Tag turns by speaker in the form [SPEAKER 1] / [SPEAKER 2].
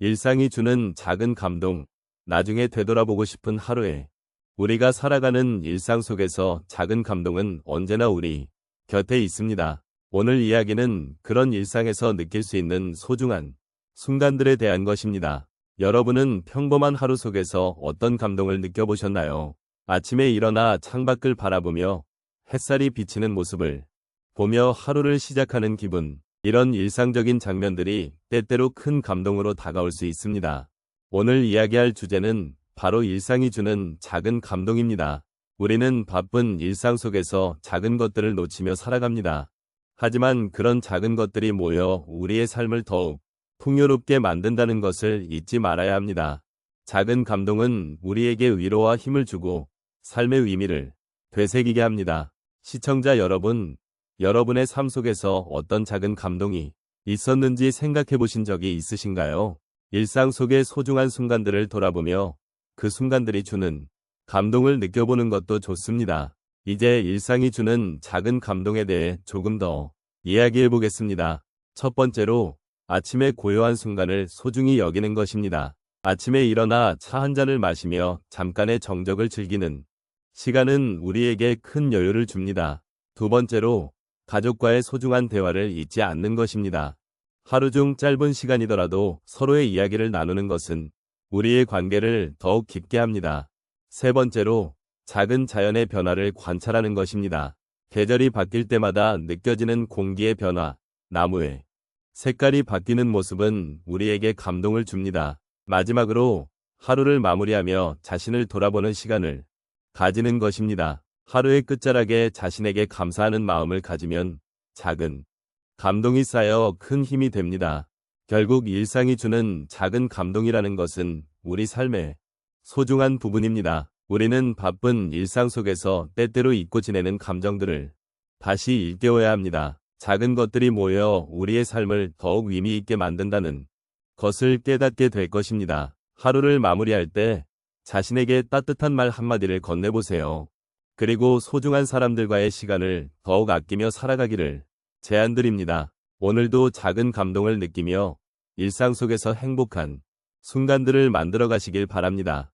[SPEAKER 1] 일상이 주는 작은 감동, 나중에 되돌아보고 싶은 하루에 우리가 살아가는 일상 속에서 작은 감동은 언제나 우리 곁에 있습니다. 오늘 이야기는 그런 일상에서 느낄 수 있는 소중한 순간들에 대한 것입니다. 여러분은 평범한 하루 속에서 어떤 감동을 느껴보셨나요? 아침에 일어나 창밖을 바라보며 햇살이 비치는 모습을 보며 하루를 시작하는 기분, 이런 일상적인 장면들이 때때로 큰 감동으로 다가올 수 있습니다. 오늘 이야기할 주제는 바로 일상이 주는 작은 감동입니다. 우리는 바쁜 일상 속에서 작은 것들을 놓치며 살아갑니다. 하지만 그런 작은 것들이 모여 우리의 삶을 더욱 풍요롭게 만든다는 것을 잊지 말아야 합니다. 작은 감동은 우리에게 위로와 힘을 주고 삶의 의미를 되새기게 합니다. 시청자 여러분, 여러분의 삶 속에서 어떤 작은 감동이 있었는지 생각해 보신 적이 있으신가요? 일상 속의 소중한 순간들을 돌아보며 그 순간들이 주는 감동을 느껴보는 것도 좋습니다. 이제 일상이 주는 작은 감동에 대해 조금 더 이야기해 보겠습니다. 첫 번째로 아침의 고요한 순간을 소중히 여기는 것입니다. 아침에 일어나 차 한 잔을 마시며 잠깐의 정적을 즐기는 시간은 우리에게 큰 여유를 줍니다. 두 번째로 가족과의 소중한 대화를 잊지 않는 것입니다. 하루 중 짧은 시간이더라도 서로의 이야기를 나누는 것은 우리의 관계를 더욱 깊게 합니다. 세 번째로 작은 자연의 변화를 관찰하는 것입니다. 계절이 바뀔 때마다 느껴지는 공기의 변화, 나무의 색깔이 바뀌는 모습은 우리에게 감동을 줍니다. 마지막으로 하루를 마무리하며 자신을 돌아보는 시간을 가지는 것입니다. 하루의 끝자락에 자신에게 감사하는 마음을 가지면 작은 감동이 쌓여 큰 힘이 됩니다. 결국 일상이 주는 작은 감동이라는 것은 우리 삶의 소중한 부분입니다. 우리는 바쁜 일상 속에서 때때로 잊고 지내는 감정들을 다시 일깨워야 합니다. 작은 것들이 모여 우리의 삶을 더욱 의미 있게 만든다는 것을 깨닫게 될 것입니다. 하루를 마무리할 때 자신에게 따뜻한 말 한마디를 건네보세요. 그리고 소중한 사람들과의 시간을 더욱 아끼며 살아가기를 제안드립니다. 오늘도 작은 감동을 느끼며 일상 속에서 행복한 순간들을 만들어 가시길 바랍니다.